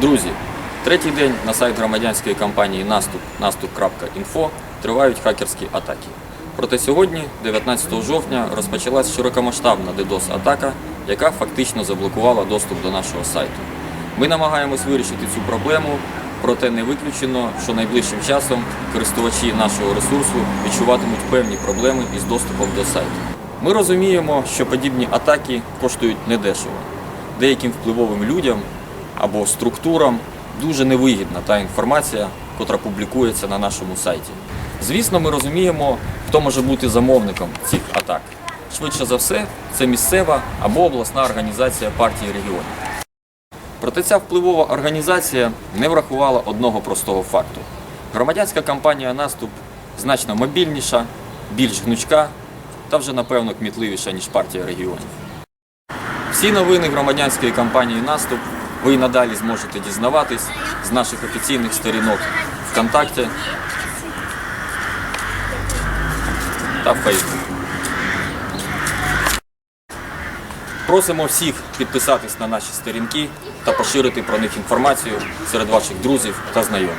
Друзі, третій день на сайт громадянської кампанії Наступ наступ.інфо тривають хакерські атаки. Проте сьогодні, 19 жовтня, розпочалась широкомасштабна DDoS-атака, яка фактично заблокувала доступ до нашого сайту. Ми намагаємось вирішити цю проблему, проте не виключено, що найближчим часом користувачі нашого ресурсу відчуватимуть певні проблеми із доступом до сайту. Ми розуміємо, що подібні атаки коштують недешево. Деяким впливовим людям або структурам дуже невигідна та інформація, котра публікується на нашому сайті. Звісно, ми розуміємо, хто може бути замовником цих атак. Швидше за все, це місцева або обласна організація партії регіонів. Проте ця впливова організація не врахувала одного простого факту. Громадянська кампанія Наступ значно мобільніша, більш гнучка та вже напевно кмітливіша, ніж партія регіонів. Всі новини громадянської кампанії Наступ ви і надалі зможете дізнаватись з наших офіційних сторінок ВКонтакті та Фейсбук. Просимо всіх підписатись на наші сторінки та поширити про них інформацію серед ваших друзів та знайомих.